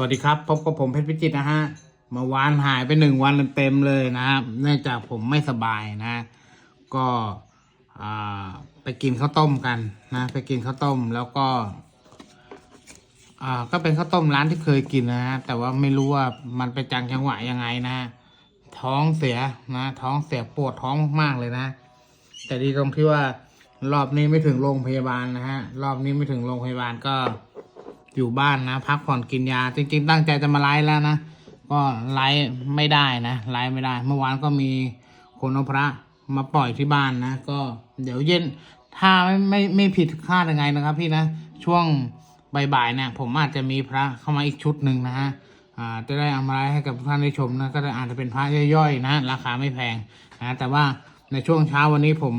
วัสดีครับพบกับผมเพชรพิจิตนะฮะเมื่อวานหายไปหนึ่งวันเต็มเลยนะครับเนื่องจากผมไม่สบายนะ ก็ไปกินข้าวต้มกันนะไปกินข้าวต้มแล้วก็ก็เป็นข้าวต้มร้านที่เคยกินนะฮะแต่ว่าไม่รู้ว่ามันไปจังจังหวะยังไงนะฮะท้องเสียนะ ท้องเสียปวดท้องมากๆเลยนะ แต่ดีตรงที่ว่ารอบนี้ไม่ถึงโรงพยาบาลนะฮะรอบนี้ไม่ถึงโรงพยาบาลก็ อยู่บ้านนะ พักผ่อนกินยา จริง ๆ ตั้งใจจะมาไลฟ์แล้วนะ ก็ไลฟ์ไม่ได้นะไลฟ์ไม่ได้ เมื่อวานก็มีคนเอาพระมาปล่อยที่บ้านนะ ก็เดี๋ยวเย็นถ้าไม่ไม่ไม่ผิดคาดยังไงนะครับ พี่นะช่วงบ่ายๆเนี่ยผมอาจจะมีพระเข้ามาอีกชุดหนึ่งนะฮะอ่าจะได้เอามาไลฟ์ให้กับทุกท่านได้ชมนะก็จะอาจจะเป็นพระย่อยๆนะ ราคาไม่แพงนะแต่ว่าในช่วงเช้าวันนี้ผม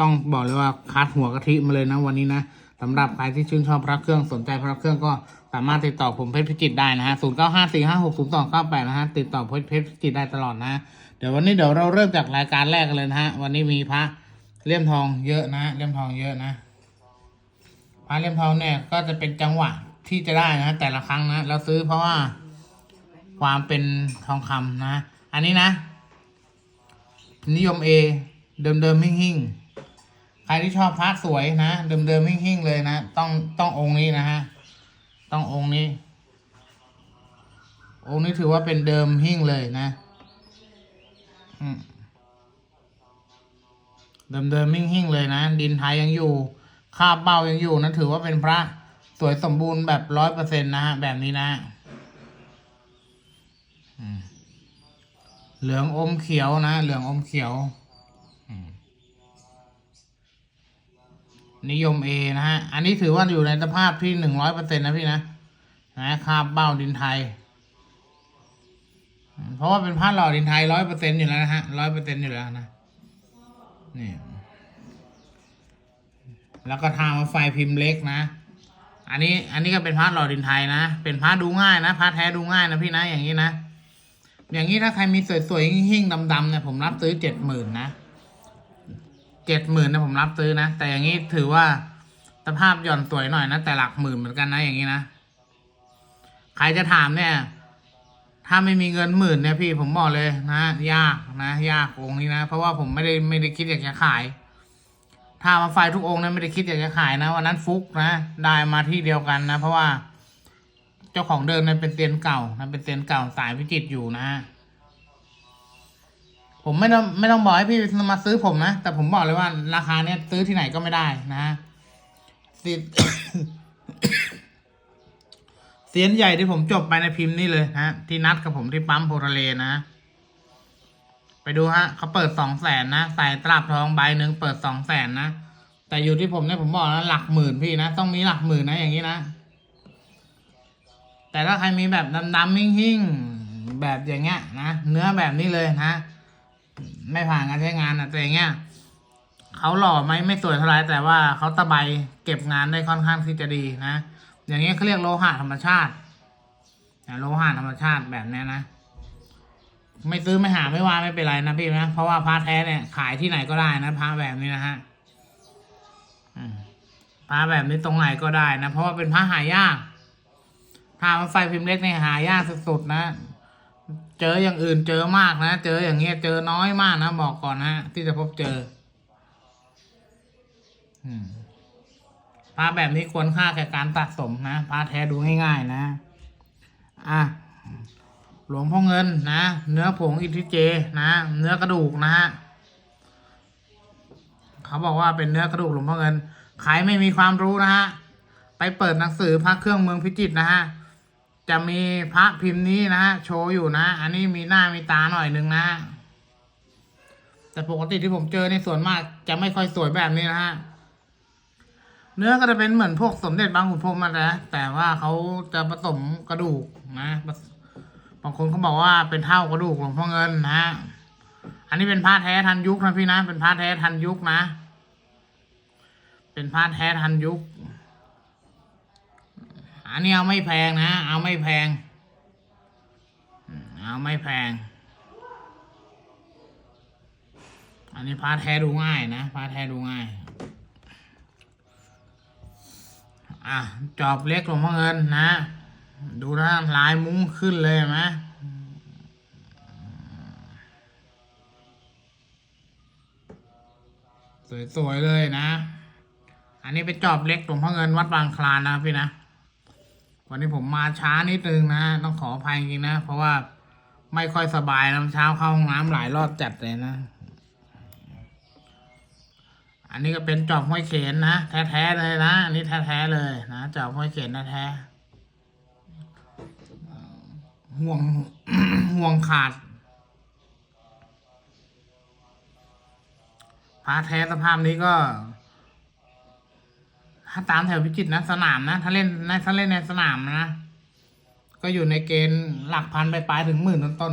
ต้องบอกเลยว่าคัดหัวกะทิมาเลยนะวันนี้นะ สำหรับใครที่ชื่นชอบพระเครื่องสนใจพระเครื่องก็สามารถติดต่อผมเพชรพิจิตได้นะฮะศูนย์เก้าห้าสี่ห้าหกศูนย์สองเก้าแปดนะฮะติดต่อเพชรเพชรพิจิตได้ตลอดนะ เดี๋ยววันนี้เดี๋ยวเราเริ่มจากรายการแรกกันเลยนะฮะ วันนี้มีพระเลี่ยมทองเยอะนะเลี่ยมทองเยอะนะ พระเลี่ยมทองเนี่ยก็จะเป็นจังหวะที่จะได้นะแต่ละครั้งนะ เราซื้อเพราะว่าความเป็นทองคำนะ อันนี้นะ นิยมเอเดิมเดิมๆหิ่งๆ ใครที่ชอบพระสวยนะเดิมเดิมๆหิ่งๆเลยนะต้องต้ององค์นี้นะฮะต้ององค์นี้ องค์นี้ถือว่าเป็นเดิมหิ่งเลยนะอืมเดิมเดิมๆหิ่งเลยนะ ดินไทยยังอยู่คาบเบ้ายังอยู่นะถือว่าเป็นพระสวยสมบูรณ์แบบร้อยเปอร์เซ็นต์นะฮะแบบนี้นะเหลืองอมเขียวนะ เหลืองอมเขียว นิยมเอนะฮะ อันนี้ถือว่าอยู่ในสภาพที่หนึ่งร้อยเปอร์เซ็นต์นะพี่นะนะคาบเบ้าดินไทย เพราะว่าเป็นผ้าหล่อดินไทยร้อยเปอร์เซ็นต์อยู่แล้วนะฮะร้อยเปอร์เซ็นต์อยู่แล้วนะนี่แล้วก็ทามาไฟพิมพ์เล็กนะ อันนี้ อันนี้ก็เป็นผ้าหล่อดินไทยนะ เป็นผ้าดูง่ายนะผ้าแท้ดูง่ายนะพี่นะ อย่างนี้นะ อย่างนี้ถ้าใครมีสวยๆหิ่งๆดำๆเนี่ยผมรับซื้อเจ็ดหมื่นนะ เจ็ดหมื่นนะผมรับซื้อนะ แต่อย่างนี้ถือว่าสภาพหย่อนสวยหน่อยนะ แต่หลักหมื่นเหมือนกันนะอย่างนี้นะ ใครจะถามเนี่ย ถ้าไม่มีเงินหมื่นเนี่ยพี่ผมบอกเลยนะยากนะ ยากองนี้นะ เพราะว่าผมไม่ได้ไม่ได้คิดอยากจะขาย ถ้ามาไฟทุกองค์เนี่ยไม่ได้คิดอยากจะขายนะวันนั้นฟุกนะได้มาที่เดียวกันนะ เพราะว่า เจ้าของเดิมเนี่ยเป็นเตียนเก่านะเป็นเตียนเก่าสายพิจิตอยู่นะ ผมไม่ต้องไม่ต้องบอกให้พี่มาซื้อผมนะ แต่ผมบอกเลยว่าราคาเนี้ยซื้อที่ไหนก็ไม่ได้นะสิเสียนใหญ่ที่ผมจบไปในพิมพ์นี่เลยนะที่นัดกับผมที่ปั๊มโพธาเลนะ ไปดูฮะเขาเปิดสองแสนนะใส่ตลับทองใบหนึ่งเปิดสองแสนนะแต่อยู่ที่ผมเนี่ยผมบอกแล้วหลักหมื่นพี่นะต้องมีหลักหมื่นนะอย่างนี้นะแต่ถ้าใครมีแบบดำๆหิ่งๆแบบอย่างเงี้ยนะเนื้อแบบนี้เลยนะ ไม่ผ่านการใช้งานนะแต่อย่างเงี้ยเขาหล่อไหมไม่สวยเท่าไรแต่ว่าเขาตะไบเก็บงานได้ค่อนข้างที่จะดีนะ อย่างเงี้ยเขาเรียกโลหะธรรมชาติโลหะธรรมชาติแบบนี้นะไม่ซื้อไม่หาไม่ว่าไม่เป็นไรนะพี่นะเพราะว่าพระแท้เนี่ยขายที่ไหนก็ได้นะพระแบบนี้นะฮะพระแบบนี้ตรงไหนก็ได้นะเพราะว่าเป็นพระหายากถ้ามันไฟพิมพ์เล็กเนี่ยหายากสุดๆนะ เจออย่างอื่นเจอมากนะ เจออย่างเงี้ยเจอน้อยมากนะบอกก่อนนะที่จะพบเจออพระแบบนี้ควรค่าแก่การสะสมนะพระแท้ดูง่ายๆนะ อะหลวงพ่อเงินนะ เนื้อผงอิทิเจนะ เนื้อกระดูกนะฮะเขาบอกว่าเป็นเนื้อกระดูกหลวงพ่อเงินใครไม่มีความรู้นะฮะ ไปเปิดหนังสือพระเครื่องเมืองพิจิตรนะฮะ จะมีพระพิมพ์นี้นะฮะโชว์อยู่นะ อันนี้มีหน้ามีตาหน่อยหนึ่งนะ แต่ปกติที่ผมเจอในส่วนมาก จะไม่ค่อยสวยแบบนี้นะฮะเนื้อก็จะเป็นเหมือนพวกสมเด็จบางขุนพรหมมาแล้วแต่ว่าเขาจะผสมกระดูกนะบางคนเขาบอกว่าเป็นเท่ากระดูกหลวงพ่อเงินนะฮะอันนี้เป็นผ้าแท้ทันยุคนะพี่นะ เป็นผ้าแท้ทันยุคนะ เป็นผ้าแท้ทันยุค อันนี้เอาไม่แพงนะ เอาไม่แพง เอาไม่แพง อันนี้ผ้าแท้ดูง่ายนะผ้าแท้ดูง่าย อะ จอบเล็กหลวงพ่อเงินนะ ดูนะลายมุ้งขึ้นเลยไหมสวยๆเลยนะ อันนี้เป็นจอบเล็กหลวงพ่อเงินวัดบางคลานนะพี่นะ วันนี้ผมมาช้านิดนึงนะ ต้องขออภัยจริงนะ เพราะว่าไม่ค่อยสบายน้ำเช้าเข้าห้องน้ำหลายรอบจัดเลยนะ อันนี้ก็เป็นจอบห้อยเขนนะ แท้ๆเลยนะ อันนี้แท้ๆเลยนะจอบห้อยเขนนะแท้ห่วงห่วงขาดพาแท้สภาพนี้ก็ ถ้าตามแถวพิจิตรนะสนามนะ ถ้าเล่นในถ้าเล่นในสนามนะ ก็อยู่ในเกณฑ์หลักพันไปปลายถึงหมื่นต้นๆน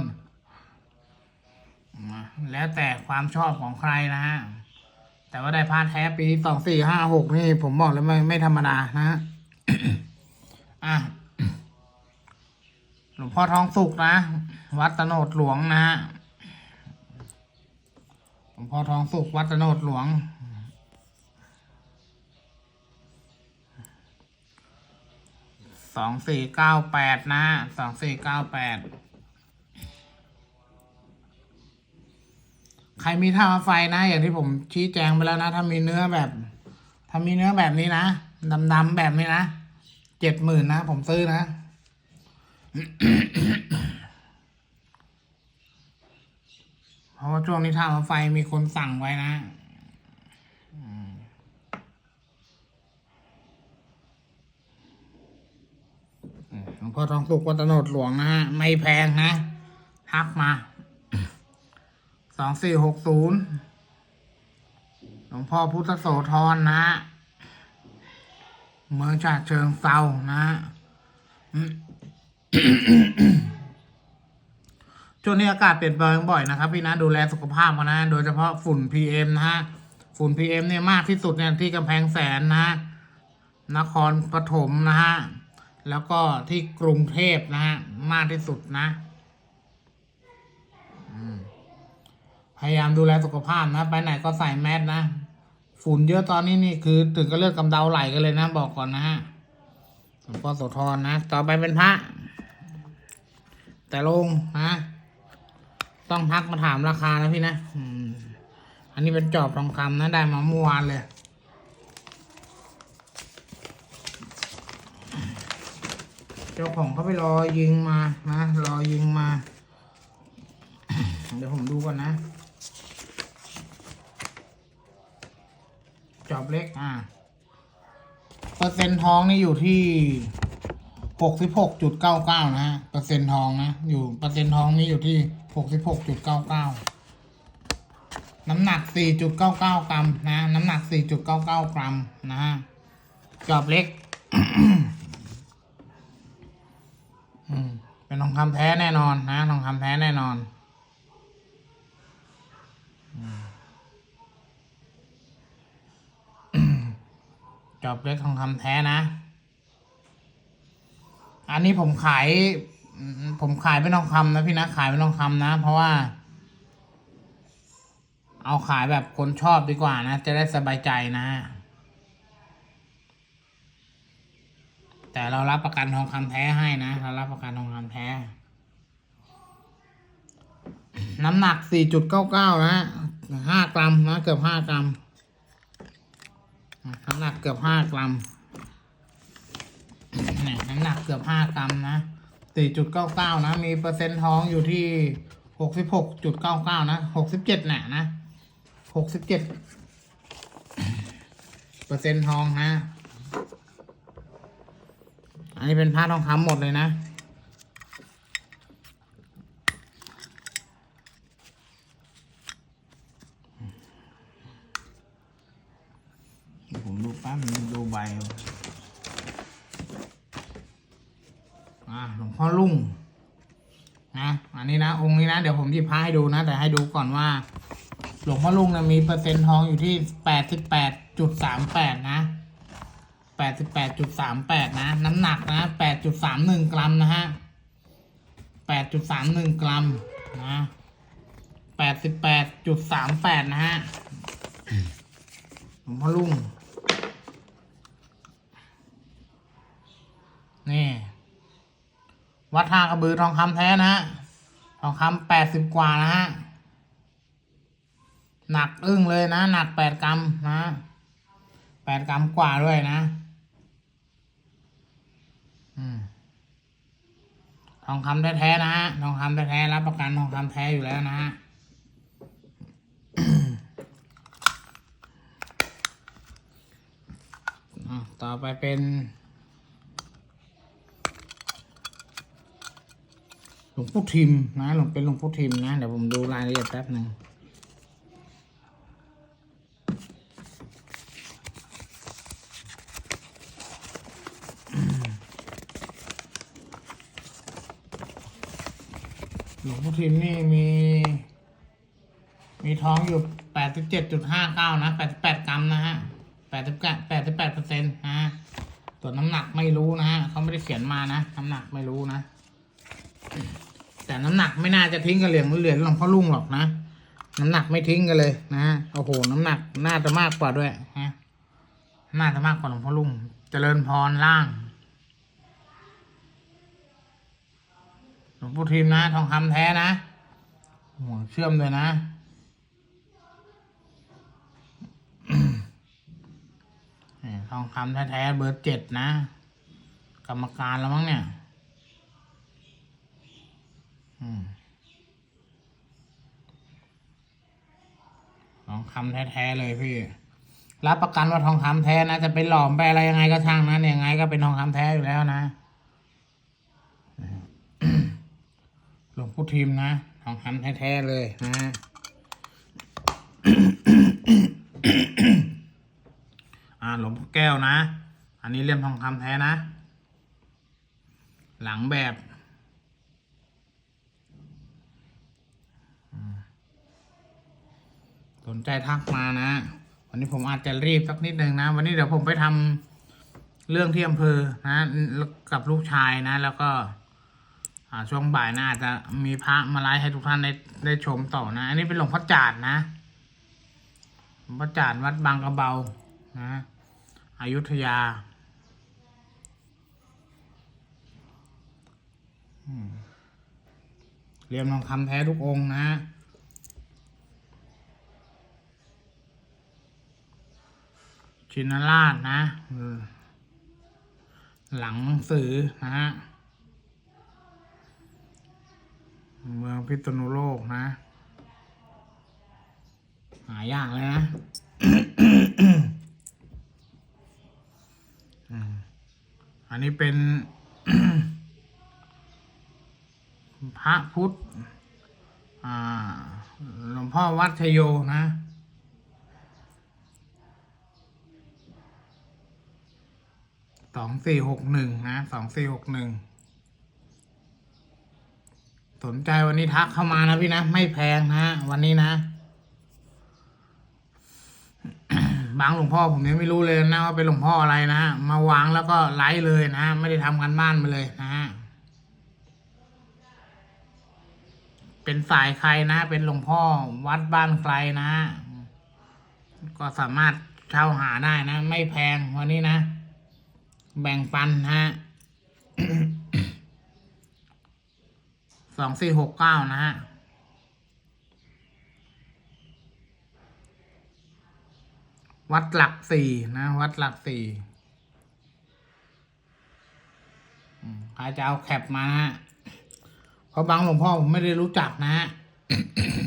แล้วแต่ความชอบของใครนะฮะแต่ว่าได้พาแท้ปีสองสี่ห้าหกนี่ ผมบอกเลยไม่ไม่ธรรมดานะฮะอะหลวงพ่อทองสุกนะ วัดตะโนดหลวงนะฮะหลวงพ่อทองสุกวัดตะโนดหลวง สองสี่เก้าแปดนะสองสี่เก้าแปดใครมีท่าไฟนะ อย่างที่ผมชี้แจงไปแล้วนะ ถ้ามีเนื้อแบบ ถ้ามีเนื้อแบบนี้นะดำๆแบบนี้นะเจ็ดหมื่นนะ ผมซื้อนะเพราะว่าช่วงนี้ท่าไฟมีคนสั่งไว้นะ หลวงพ่อทองสุกวัดตะโนดหลวงนะฮะ ไม่แพงนะทักมาสองสี่หกศูนย์หลวงพ่อพุทธโสธรนะฮะเมืองฉะเชิงเซานะช่วงนี้อากาศเปลี่ยนแปลงบ่อยนะครับ พี่นะดูแลสุขภาพกันนะ โดยเฉพาะฝุ่น PM นะฮะ ฝุ่น PM เนี่ยมากที่สุดเนี่ยที่กำแพงแสนนะ นครปฐมนะฮะ แล้วก็ที่กรุงเทพนะฮะมากที่สุดนะพยายามดูแลสุขภาพนะ ไปไหนก็ใส่แมสนะ ฝุ่นเยอะตอนนี้นี่คือ ถึงก็เลือดกำเดาไหลกันเลยนะ บอกก่อนนะฮะหลวงพ่อโสธรนะ ต่อไปเป็นพระ แต่ลงนะ ต้องทักมาถามราคานะพี่นะอันนี้เป็นจอบทองคำนะ ได้มาเมื่อวานเลย เจ้าของเขาไปรอยิงมานะรอยิงมา เดี๋ยวผมดูก่อนนะ จอบเล็กอ่าเปอร์เซ็นต์ทองนี่อยู่ที่หกสิบหกจุดเก้าเก้านะฮะเปอร์เซ็นต์ทองนะ อยู่เปอร์เซ็นต์ทองนี่อยู่ที่หกสิบหกจุดเก้าเก้าน้ำหนักสี่จุดเก้าเก้ากรัม นะ น้ำหนักสี่จุดเก้าเก้ากรัม นะฮะ จอบเล็ก เป็นทองคำแท้แน่นอนนะทองคำแท้แน่นอนจอบเล็กทองคำแท้นะ อันนี้ผมขาย ผมขายเป็นทองคำนะพี่นะขายเป็นทองคำนะ เพราะว่า เอาขายแบบคนชอบดีกว่านะ จะได้สบายใจนะฮะ แต่เรารับประกันทองคำแท้ให้นะ เรารับประกันทองคำแท้ น้ำหนัก4.99นะ5กรัมนะเกือบ5กรัมน้ำหนักเกือบ5กรัมน้ำหนักเกือบ5กรัมนะ4.99นะ มีเปอร์เซ็นต์ทองอยู่ที่66.99นะ67น่ะนะ67เปอร์เซ็นต์ทองนะ อันนี้เป็นผ้าทองคำหมดเลยนะ ผมดูป๊บนึงดูใบอาอ่าหลวงพ่อลุ่งนะ อันนี้นะ องค์นี้นะ เดี๋ยวผมหยิบผ้าให้ดูนะ แต่ให้ดูก่อนว่า หลวงพ่อลุ่งนะมีเปอร์เซ็นต์ทองอยู่ที่แปดสิบแปดจุดสามแปดนะ แปดสิบแปดจุดสามแปดนะ น้ำหนักนะแปดจุดสามหนึ่งกรัมนะฮะแปดจุดสามหนึ่งกรัมนะแปดสิบแปดจุดสามแปดนะฮะหลวงพ่อลุง นี่ วัดท่ากระบือทองคำแท้นะฮะ ทองคำแปดสิบกว่านะฮะ หนักอึ้งเลยนะ หนักแปดกรัมนะแปดกรัมกว่าด้วยนะ อืม ทองคำแท้ๆนะฮะทองคำแท้ๆรับประกันทองคำแท้อยู่แล้วนะฮะต่อไปเป็นหลวงปู่ทิมนะหลวงเป็นหลวงปู่ทิมนะเดี๋ยวผมดูรายละเอียดแป๊บหนึ่ง ทิมนี่มี มีท้องอยู่แปดสิบเจ็ดจุดห้าเก้านะแปดสิบแปดกรัมนะฮะแปดสิบแปดแปดสิบแปดเปอร์เซ็นต์นะฮะส่วนน้ำหนักไม่รู้นะฮะเขาไม่ได้เขียนมานะน้ำหนักไม่รู้นะ แต่น้ำหนักไม่น่าจะทิ้งกับเหรียญเหรียญหลวงพ่อลุงหรอกนะน้ำหนักไม่ทิ้งกันเลยนะโอ้โหน้ำหนักน่าจะมากกว่าด้วยนะน่าจะมากกว่าหลวงพ่อลุงเจริญพรล่าง หลวงปู่ทิมนะ ทองคำแท้นะโอ้โหเชื่อมเลยนะนี่ทองคำแท้ๆเบอร์เจ็ดนะ กรรมการแล้วมั้งเนี่ยทองคำแท้ๆเลยพี่ รับประกันว่าทองคำแท้นะ จะไปหลอมไปอะไรยังไงก็ช่างนะเนี่ยยังไงก็เป็นทองคำแท้อยู่แล้วนะ ลวงปู่ทิมนะทองคำแท้ๆเลยนะอ่าหลวงพ่อแก้วนะ อันนี้เลี่ยมทองคำแท้นะ หลังแบบสนใจทักมานะ วันนี้ผมอาจจะรีบสักนิดนึงนะ วันนี้เดี๋ยวผมไปทำเรื่องที่อำเภอนะ กับลูกชายนะ แล้วก็ ช่วงบ่ายน่าจะมีพระมาไลฟ์ให้ทุกท่านได้ได้ชมต่อนะ อันนี้เป็นหลวงพ่อจาดนะหลวงพ่อจาดวัดบางกระเบานะอยุธยาเรียมทองคำแท้ทุกองนะชินราชนะ หลังหนังสือนะฮะ เมืองพิษณุโลกนะ หายากเลยนะอันนี้เป็น พระพุทธหลวงพ่อวัดชโยนะสองสี่หกหนึ่งนะสองสี่หกหนึ่ง สนใจวันนี้ทักเข้ามานะพี่นะ ไม่แพงนะวันนี้นะ บางหลวงพ่อผมยังไม่รู้เลยนะว่าเป็นหลวงพ่ออะไรนะมาวางแล้วก็ไลฟ์เลยนะไม่ได้ทำกันบ้านมาเลยนะฮะเป็นสายใครนะ เป็นหลวงพ่อวัดบ้านใครนะ ก็สามารถเช่าหาได้นะ ไม่แพงวันนี้นะ แบ่งปันฮะ สองสี่หกเก้านะฮะวัดหลักสี่นะ วัดหลักสี่ใครจะเอาแคปมาฮะเพราะบางหลวงพ่อผมไม่ได้รู้จักนะฮะ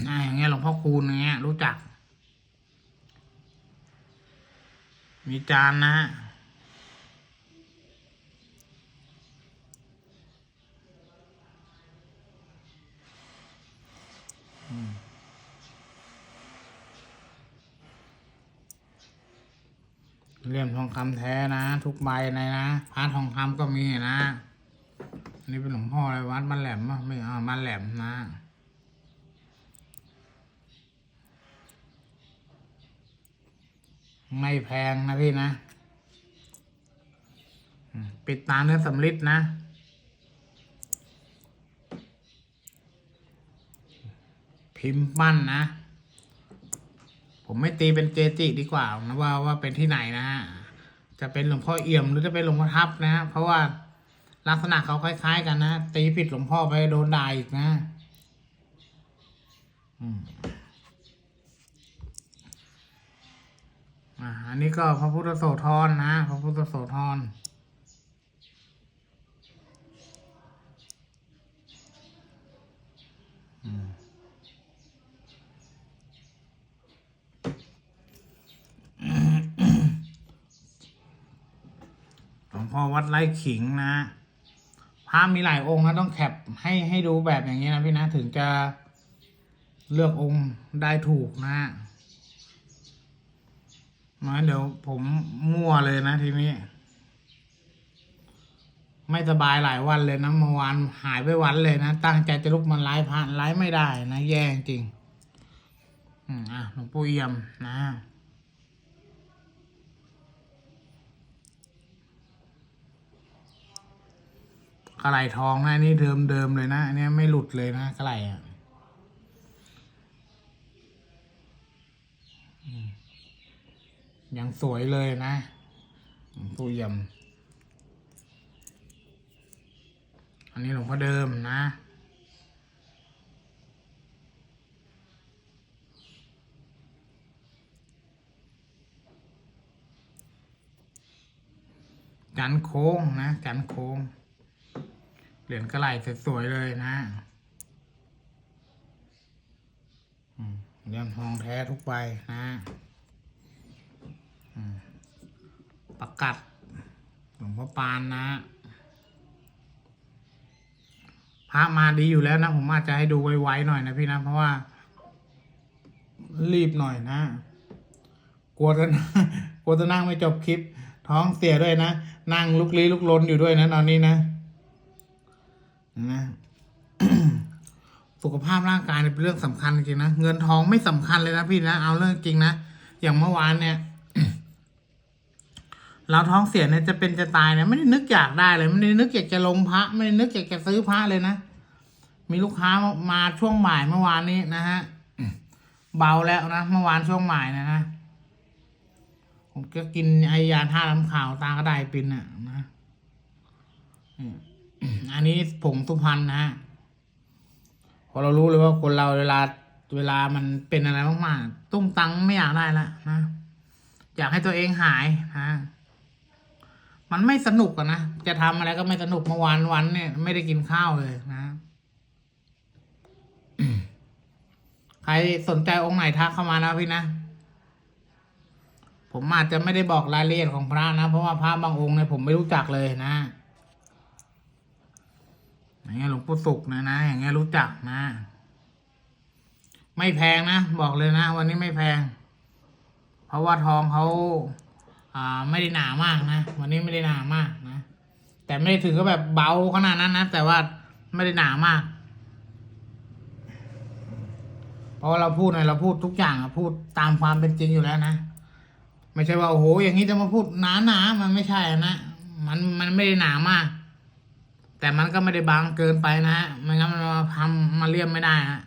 อ่าอย่างเงี้ยหลวงพ่อคูณอย่างเงี้ย รู้จัก มีจานนะฮะ เลี่ยมทองคำแท้นะ ทุกใบเลยนะพระทองคำก็มีนะอันนี้เป็นหลวงพ่ออะไรวัดบ้านแหลมป่ะไม่อ่าบ้านแหลมนะไม่แพงนะพี่นะ ปิดตาเนื้อสำลิดนะ พิมพ์ปั้นนะ ผมไม่ตีเป็นเกจิดีกว่านะว่าว่าเป็นที่ไหนนะฮะจะเป็นหลวงพ่อเอี่ยมหรือจะเป็นหลวงพ่อทับนะฮะเพราะว่าลักษณะเขาคล้าย ๆ กันนะตีผิดหลวงพ่อไปโดนด่าอีกนะอืมอ่าอันนี้ก็พระพุทธโสธรนะ พระพุทธโสธรอืมหลว งพ่อวัดไร่ขิงนะพระมีหลายองค์นะต้องแคปให้ให้ดูแบบอย่างนี้นะพี่นะถึงจะเลือกองค์ได้ถูกนะมาเดี๋ยวผมมั่วเลยนะทีนี้ ไม่สบายหลายวันเลยนะเมื่อวานหายไปวันเลยนะ ตั้งใจจะลุกมาไลฟ์พระไลฟ์ไม่ได้นะ แย่จริง อืมอะหลวงปู่เอี่ยมนะ กระไหลทองนะนี่เดิมเดิมเลยนะอันนี้ไม่หลุดเลยนะกระไหลอะยังสวยเลยนะหลวงปู่เยี่ยมอันนี้หลวงพ่อเดิมนะกันโค้งนะกันโค้ง เหรียญกระไหลสวยๆเลยนะเหรียญทองแท้ทุกใบนะประกัดหลวงพ่อปานนะพระมาดีอยู่แล้วนะ ผมอาจจะให้ดูไวๆหน่อยนะพี่นะ เพราะว่า รีบหน่อยนะกลัวจะกลัวจะนั่งไม่จบคลิป ท้องเสียด้วยนะ นั่งลุกลี้ลุกลนอยู่ด้วยนะตอนนี้นะ นะสุขภาพร่างกายเป็นเรื่องสำคัญจริงนะเงินทองไม่สำคัญเลยนะพี่นะเอาเรื่องจริงนะอย่างเมื่อวานเนี่ย เราท้องเสียเนี่ยจะเป็นจะตายเนี่ยไม่ได้นึกอยากได้เลยไม่ได้นึกอยากจะลงพระ ไม่ได้นึกอยากจะซื้อพระเลยนะมีลูกค้ามาช่วงบ่ายเมื่อวานนี้นะฮะเบาแล้วนะเมื่อวานช่วงบ่ายนะนะผมก็กินไอยาท่าน้ำข่าวตากระไดปินอะนะ อันนี้ผงสุพรรณนะพอเรารู้เลยว่าคนเราเวลาเวลามันเป็นอะไรมากๆตุ้มตังไม่อยากได้ละนะอยากให้ตัวเองหายนะมันไม่สนุกอะนะจะทำอะไรก็ไม่สนุกเมื่อวานวันเนี่ย ไม่ได้กินข้าวเลยนะใครสนใจองค์ไหนทักเข้ามานะพี่นะผมอาจจะไม่ได้บอกรายละเอียดของพระนะ เพราะว่าพระบางองค์เนี่ยผมไม่รู้จักเลยนะ อย่างเงี้ยหลวงปู่สุกนะนะ อย่างเงี้ยรู้จักนะ ไม่แพงนะ บอกเลยนะ วันนี้ไม่แพง เพราะว่าทองเขาอ่าไม่ได้หนามากนะ วันนี้ไม่ได้หนามากนะ แต่ไม่ได้ถึงก็แบบเบาขนาดนั้นนะ แต่ว่าไม่ได้หนามาก เพราะว่าเราพูดเนี่ยเราพูดทุกอย่างอะพูดตามความเป็นจริงอยู่แล้วนะ ไม่ใช่ว่าโอ้โห อย่างนี้จะมาพูดหนาหนามันไม่ใช่นะ มันมันไม่ได้หนามาก แต่มันก็ไม่ได้บางเกินไปนะฮะไม่งั้นมันมาทำมาเลี่ยมไม่ได้ฮะ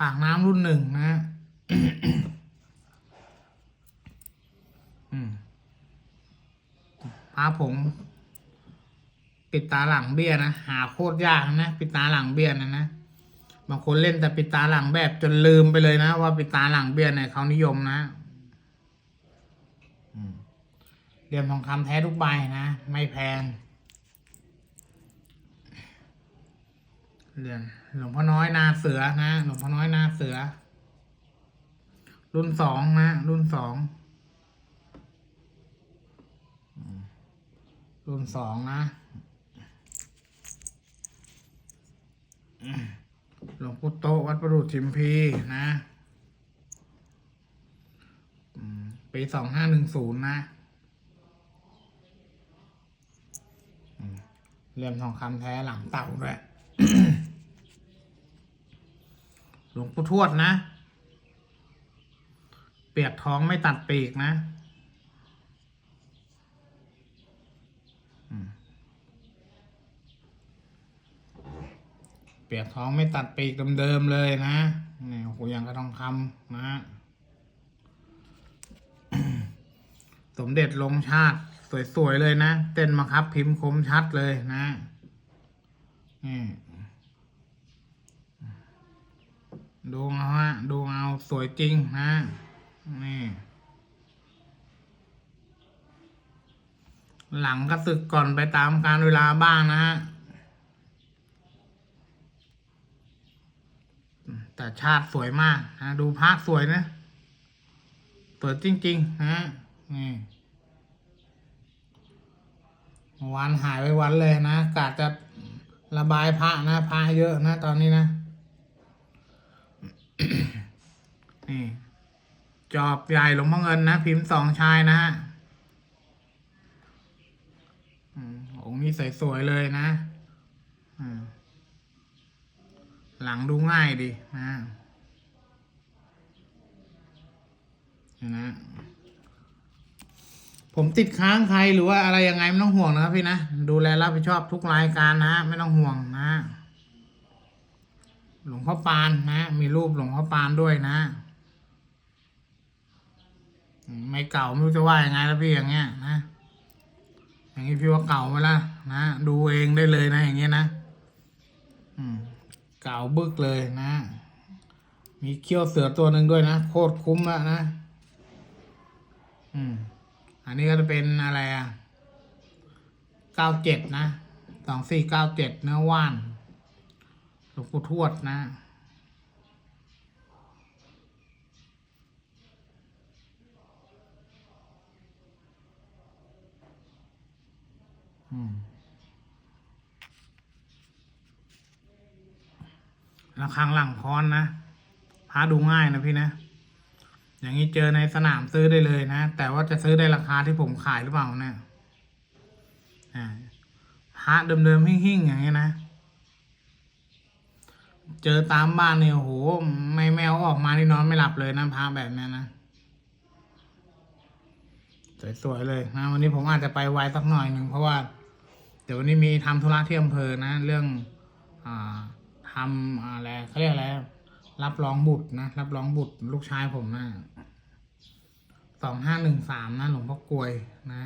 ปากน้ำรุ่นหนึ่งนะฮะอืมพาผม ปิดตาหลังเบี้ยนะหาโคตรยากนะปิดตาหลังเบี้ยนะนะบางคนเล่นแต่ปิดตาหลังแบบจนลืมไปเลยนะ ว่าปิดตาหลังเบี้ยเนี่ยเขานิยมนะอืมเรียญทองคำแท้ทุกใบนะ ไม่แพง เหรียญหลวงพ่อน้อยนาเสือนะ หลวงพ่อน้อยนาเสือ รุ่นสองนะ รุ่นสอง รุ่นสองนะหลวงปู่โตวัดประดู่ชิมพีนะปีสองห้าหนึ่งศูนย์นะเหลี่ยมทองคำแท้หลังเต่าด้วย หลวงปู่ทวดนะ เปียกท้องไม่ตัดปีกนะเปียกท้องไม่ตัดปีกเดิมๆเลยนะนี่โอ้โหยังกระทองคำนะ สมเด็จลงชาติ สวย ๆ เลยนะ เต้นมาครับ พิมพ์คมชัดเลยนะนี่ ดูเอาฮะ ดูเอาสวยจริงนะ นี่ หลังก็สึกก่อนไปตามการเวลาบ้างนะฮะ แต่ชาติสวยมากนะดูภาคสวยนะ สวยจริงๆนะนี่วันหายไปวันเลยนะกะจะระบายพระนะพระเยอะนะตอนนี้นะ นี่ จอบใหญ่หลวงพ่อเงินนะ พิมพ์สองชายนะฮะอืมองค์นี้สวยๆเลยนะหลังดูง่ายดีนะนนะผมติดค้างใครหรือว่าอะไรยังไงไม่ต้องห่วงนะครับพี่นะ ดูแลรับผิดชอบทุกรายการนะ ไม่ต้องห่วงนะ หลวงพ่อปานนะ มีรูปหลวงพ่อปานด้วยนะ ไม่เก่าไม่รู้จะว่ายังไงแล้วพี่อย่างเงี้ยนะอย่างนี้พี่ว่าเก่าไหมล่ะนะดูเองได้เลยนะอย่างเงี้ยนะอืมเก่าบึกเลยนะ มีเขี้ยวเสือตัวหนึ่งด้วยนะโคตรคุ้มอะนะ อืม อันนี้ก็จะเป็นอะไรอะเก้าเจ็ดนะสองสี่เก้าเจ็ดเนื้อว่าน วงปู่ทวดนะอืมระฆังหลังพรนะพาดูง่ายนะพี่นะ อย่างนี้เจอในสนามซื้อได้เลยนะ แต่ว่าจะซื้อได้ราคาที่ผมขายหรือเปล่าเนี่ยอ่าพระเดิมๆหิ่งๆอย่างนี้นะ เจอตามบ้านเนี่ยโหไม่แมวออกมานี่นอนไม่หลับเลยนะพระแบบนี้นะสวยๆเลยนะวันนี้ผมอาจจะไปไวสักหน่อยหนึ่งเพราะว่า เดี๋ยววันนี้มีทำธุระที่อำเภอนะ เรื่องอ่าทำอะไรเขาเรียกอะไรรับรองบุตรนะรับรองบุตรลูกชายผมนะสองห้าหนึ่งสามนะหลวงพ่อกลวยนะ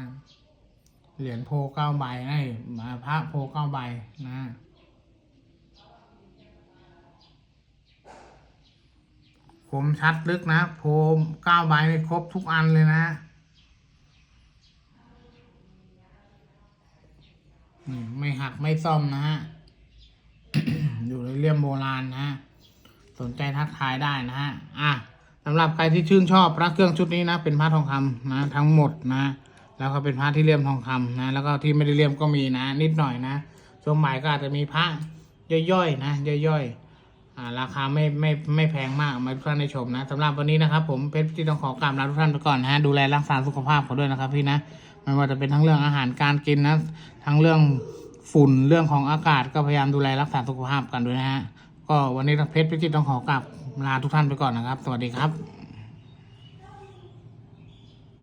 เหรียญโพเก้าใบไอ้มาพระโพเก้าใบนะ คมชัดลึกนะโพมเก้าใบนี่ครบทุกอันเลยนะไม่หักไม่ซ่อมนะฮะ อยู่ในเลี่ยมโบราณนะฮะ สนใจทักทายได้นะฮะ อะสำหรับใครที่ชื่นชอบพระเครื่องชุดนี้นะ เป็นพระทองคำนะ ทั้งหมดนะ แล้วก็เป็นพระที่เลี่ยมทองคำนะ แล้วก็ที่ไม่ได้เลี่ยมก็มีนะ นิดหน่อยนะช่วงบ่ายก็อาจจะมีพระย่อยๆนะ ย่อยๆ ราคาไม่ไม่ไม่แพงมากมาทุกท่านได้ชมนะสำหรับวันนี้นะครับ ผมเพชรที่ต้องขอกราบลาทุกท่านไปก่อนนะฮะดูแลรักษาสุขภาพเขาด้วยนะครับ พี่นะไม่ว่าจะเป็นทั้งเรื่องอาหารการกินนะทั้งเรื่องฝุ่นเรื่องของอากาศก็พยายามดูแลรักษาสุขภาพกันด้วยนะฮะก็วันนี้เพชรพิจิตรต้องขอกราบลาทุกท่านไปก่อนนะครับ สวัสดีครับ